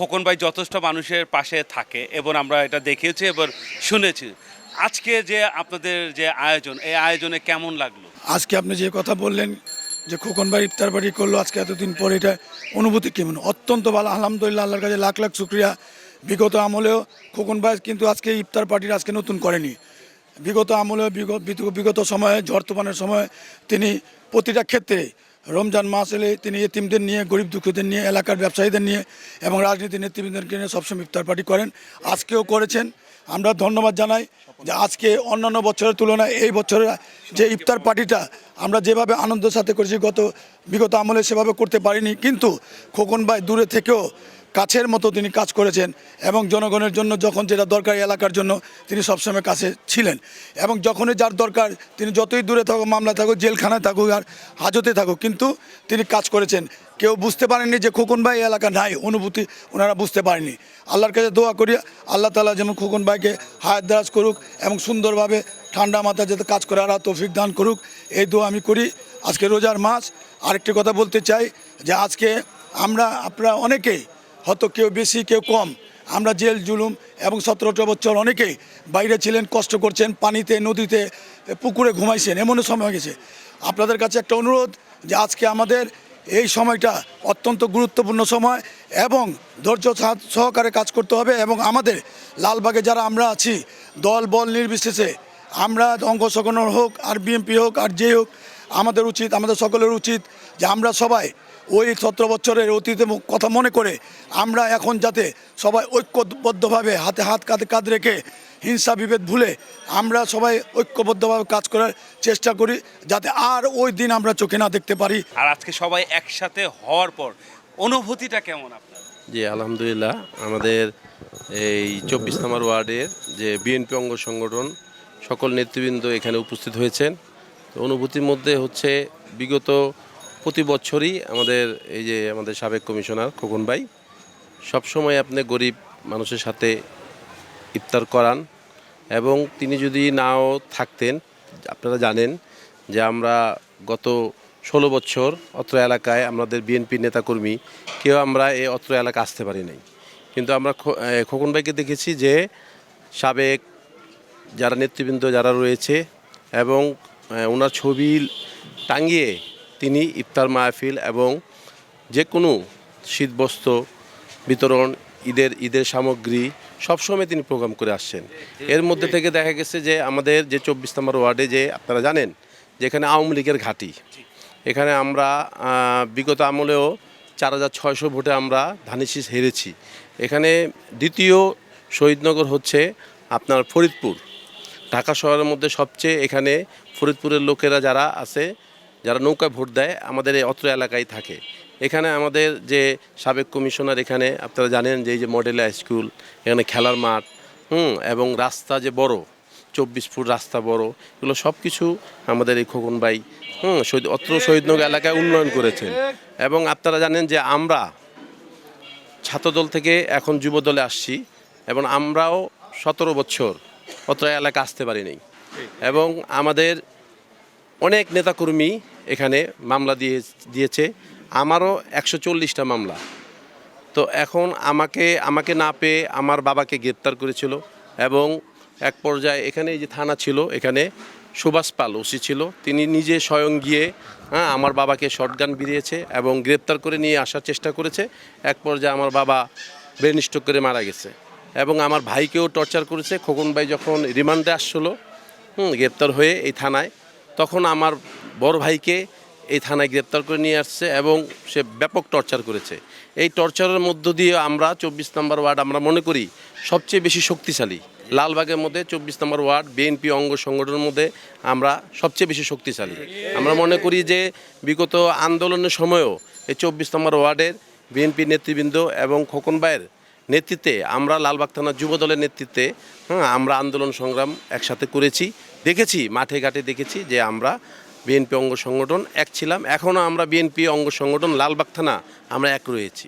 খোকন ভাই যথেষ্ট মানুষের পাশে থাকে এবং আমরা এটা দেখেছি এবং শুনেছি। আজকে যে আপনাদের যে আয়োজন, এই আয়োজনে কেমন লাগল? আজকে আপনি যে কথা বললেন যে খোকন ভাই ইফতার বাড়ি করল আজকে এতদিন পরে, এটা অনুভূতি কেমন? অত্যন্ত ভালো, আলহামদুলিল্লাহ, আল্লাহর কাছে লাখ লাখ শুক্রিয়া। বিগত আমলেও খোকন ভাই কিন্তু আজকে ইফতার পার্টির আজকে নতুন করেনি। বিগত বিগত- বিগত সময়ে, ঝড় তুফানের সময় তিনি প্রতিটা ক্ষেত্রে রমজান মাস এলে তিনি এতিমদের নিয়ে, গরিব দুঃখীদের নিয়ে, এলাকার ব্যবসায়ীদের নিয়ে এবং রাজনীতি নেতৃবৃন্দকে নিয়ে সবসময় ইফতার পার্টি করেন। আজকেও করেছেন। আমরা ধন্যবাদ জানাই যে আজকে অন্যান্য বছরের তুলনায় এই বছরের যে ইফতার পার্টিটা আমরা যেভাবে আনন্দের সাথে করেছি, গত বিগত আমলে সেভাবে করতে পারিনি। কিন্তু খোকন ভাই দূরে থেকেও কাছের মতো তিনি কাজ করেছেন এবং জনগণের জন্য যখন যেটা দরকার এলাকার জন্য তিনি সবসময় কাছে ছিলেন। এবং যখনই যার দরকার তিনি যতই দূরে থাকুক মামলা থাকুক, জেলখানায় থাকুক আর হাজতে থাকুক, কিন্তু তিনি কাজ করেছেন। কেউ বুঝতে পারেননি যে খোকন ভাই এলাকা নাই, অনুভূতি ওনারা বুঝতে পারেনি আল্লাহর কাছে দোয়া করি, আল্লাহ তালা যেমন খোকন ভাইকে হায়াত দারাজ করুক এবং সুন্দরভাবে ঠান্ডা মাথায় যাতে কাজ করে আর তৌফিক দান করুক। এই দোয়া আমি করি আজকে রোজার মাস। আরেকটি কথা বলতে চাই যে আজকে আমরা, আপনারা অনেকেই হয়তো কেউ বেশি, কেউ কম। আমরা জেল, জুলুম এবং সতেরোটা বছর অনেকেই বাইরে ছিলেন, কষ্ট করছেন, পানিতে, নদীতে, পুকুরে ঘুমাইছেন, এমনও সময় হয়ে গেছে। আপনাদের কাছে একটা অনুরোধ যে আজকে আমাদের এই সময়টা অত্যন্ত গুরুত্বপূর্ণ সময় এবং ধৈর্য সহ- সহকারে কাজ করতে হবে এবং আমাদের লালবাগে যারা আমরা আছি, দল, বল নির্বিশেষে আমরা অঙ্গসগণ হোক, আর বিএনপি হোক, আর যে হোক, আমাদের উচিত, আমাদের সকলের উচিত যে আমরা সবাই ওই সতেরো বছরের অতীতে কথা মনে করে আমরা এখন যাতে সবাই ঐক্যবদ্ধভাবে হাতে হাত কাঁধে কাঁধ রেখে হিংসা বিভেদ ভুলে আমরা সবাই ঐক্যবদ্ধভাবে কাজ করার চেষ্টা করি যাতে আর ওই দিন আমরা চোখে না দেখতে পারি। আর আজকে সবাই একসাথে হওয়ার পর অনুভূতিটা কেমন আপনার? জি আলহামদুলিল্লাহ। আমাদের এই চব্বিশ নম্বর ওয়ার্ডের যে বিএনপি অঙ্গ সংগঠন সকল নেতৃবৃন্দ এখানে উপস্থিত হয়েছেন। তো অনুভূতির মধ্যে হচ্ছে বিগত প্রতি বছরই আমাদের এই যে আমাদের সাবেক কমিশনার খোকন ভাই, সবসময় আপনি গরিব মানুষের সাথে ইফতার করান এবং তিনি যদি নাও থাকতেন, আপনারা জানেন যে আমরা গত ষোলো বছর অত্র এলাকায় আমাদের বিএনপি নেতাকর্মী, কেউ আমরা এই অত্র এলাকা আসতে পারি নাই। কিন্তু আমরা খোকন ভাইকে দেখেছি যে সাবেক যারা নেতৃবৃন্দ যারা রয়েছে এবং ওনার ছবি টাঙিয়ে তিনি ইফতার মাহফিল এবং যে কোনো শীতবস্ত্র বিতরণ, ঈদের ঈদের সামগ্রী সবসময় তিনি প্রোগ্রাম করে আসছেন। এর মধ্যে থেকে দেখা গেছে যে আমাদের যে চব্বিশ নম্বর ওয়ার্ডে যে আপনারা জানেন, যেখানে আওয়ামী লীগের ঘাঁটি। এখানে আমরা বিগত আমলেও চার হাজার ছয়শো ভোটে আমরা ধানিশিস হেরেছি। এখানে দ্বিতীয় শহীদনগর হচ্ছে আপনার ফরিদপুর। ঢাকা শহরের মধ্যে সবচেয়ে এখানে ফরিদপুরের লোকেরা যারা আছে যারা নৌকায় ভোট দেয় আমাদের এই অত্র এলাকায় থাকে। এখানে আমাদের যে সাবেক কমিশনার এখানে আপনারা জানেন যে এই যে মডেল হাই স্কুল এখানে খেলার মাঠ হুম এবং রাস্তা যে বড় চব্বিশ ফুট রাস্তা বড় এগুলো সব কিছু আমাদের এই খোকন ভাই হুম শহীদ অত্র শহীদনগর এলাকায় উন্নয়ন করেছেন। এবং আপনারা জানেন যে আমরা ছাত্রদল থেকে এখন যুব দলে আসছি এবং আমরাও সতেরো বছর অত্র এলাকা আসতে পারিনি। এবং আমাদের অনেক নেতাকর্মী এখানে মামলা দিয়ে, দিয়েছে। আমারও একশো চল্লিশটা মামলা। তো এখন আমাকে আমাকে না পেয়ে আমার বাবাকে গ্রেপ্তার করেছিল এবং এক পর্যায়ে এখানে যে থানা ছিল, এখানে সুভাষ পাল ওসি ছিল। তিনি নিজে স্বয়ং গিয়ে হ্যাঁ আমার বাবাকে শটগান বিরিয়েছে এবং গ্রেপ্তার করে নিয়ে আসার চেষ্টা করেছে। এক পর্যায়ে আমার বাবা ব্রেন করে মারা গেছে এবং আমার ভাইকেও টর্চার করেছে। খোকন ভাই যখন রিমান্ডে আসছিল, হুম, গ্রেপ্তার হয়ে এই থানায় তখন আমার বড় ভাইকে এই থানায় গ্রেপ্তার করে নিয়ে আসছে এবং সে ব্যাপক টর্চার করেছে। এই টর্চারের মধ্য দিয়ে আমরা চব্বিশ নম্বর ওয়ার্ড আমরা মনে করি সবচেয়ে বেশি শক্তিশালী। লালবাগের মধ্যে চব্বিশ নম্বর ওয়ার্ড, বিএনপি অঙ্গ সংগঠনের মধ্যে আমরা সবচেয়ে বেশি শক্তিশালী। আমরা মনে করি যে বিগত আন্দোলনের সময়ও এই চব্বিশ নম্বর ওয়ার্ডের বিএনপি নেতৃবৃন্দ এবং খোকন ভাইয়ের নেতৃত্বে আমরা লালবাগ থানার যুব দলের নেতৃত্বে হ্যাঁ আমরা আন্দোলন সংগ্রাম একসাথে করেছি। দেখেছি, মাঠে ঘাটে দেখেছি যে আমরা বিএনপি অঙ্গ সংগঠন এক ছিলাম এখনও আমরা বিএনপি অঙ্গ সংগঠন লালবাগ থানা আমরা এক রয়েছি।